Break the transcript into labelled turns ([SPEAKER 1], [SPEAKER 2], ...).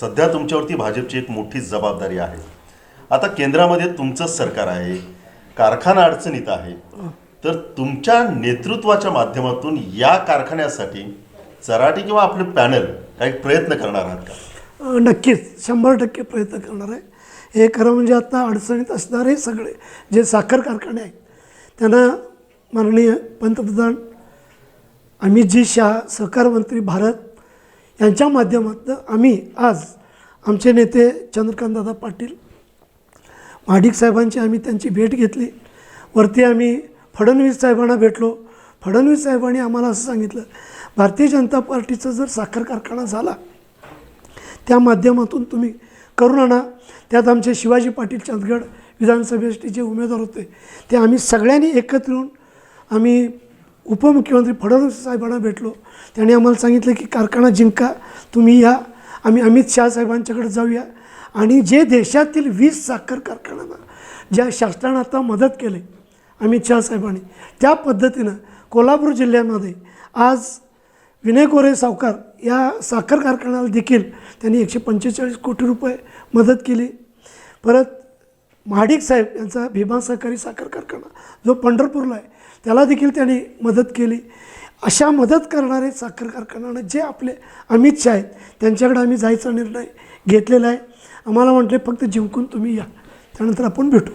[SPEAKER 1] सध्या तुमच्यावरती भाजपची एक मोठी जबाबदारी आहे. आता केंद्रामध्ये तुमचंच सरकार आहे कारखाना अडचणीत आहे. तर तुमच्या नेतृत्वाच्या माध्यमातून या कारखान्यासाठी चराटी किंवा आपले पॅनल काही प्रयत्न करणार आहात का?
[SPEAKER 2] नक्कीच. शंभर टक्के प्रयत्न करणार आहे. हे खरं म्हणजे आता अडचणीत असणारे सगळे जे साखर कारखाने आहेत त्यांना माननीय पंतप्रधान अमितजी शाह सहकार मंत्री भारत यांच्या माध्यमातून आम्ही आज आमचे नेते चंद्रकांतदादा पाटील महाडिक साहेबांची आम्ही त्यांची भेट घेतली. वरती आम्ही फडणवीस साहेबांना भेटलो. फडणवीस साहेबांनी आम्हाला असं सांगितलं भारतीय जनता पार्टीचा जर साखर कारखाना झाला त्या माध्यमातून तुम्ही करून आणा. त्यात आमचे शिवाजी पाटील चंदगड विधानसभेसाठी जे उमेदवार होते ते आम्ही सगळ्यांनी एकत्र येऊन आम्ही उपमुख्यमंत्री फडणवीस साहेबांना भेटलो. त्यांनी आम्हाला सांगितलं की कारखाना जिंका तुम्ही या. आम्ही अमित शहा साहेबांच्याकडे जाऊया. आणि जे देशातील वीस साखर कारखान्यांना ज्या शासनानं आता मदत केली अमित शहा साहेबांनी त्या पद्धतीनं कोल्हापूर जिल्ह्यामध्ये आज विनय कोरे सावकार या साखर कारखान्याला देखील त्यांनी एकशे पंचेचाळीस कोटी रुपये मदत केली. परत महाडिक साहेब यांचा भीमा सहकारी साखर कारखाना जो पंढरपूरला आहे त्याला देखील त्यांनी मदत केली. अशा मदत करणारे साखर कारखानानं जे आपले अमित शाह आहेत त्यांच्याकडे आम्ही जायचा निर्णय घेतलेला आहे. आम्हाला म्हटले फक्त जिंकून तुम्ही या. त्यानंतर आपण भेटू.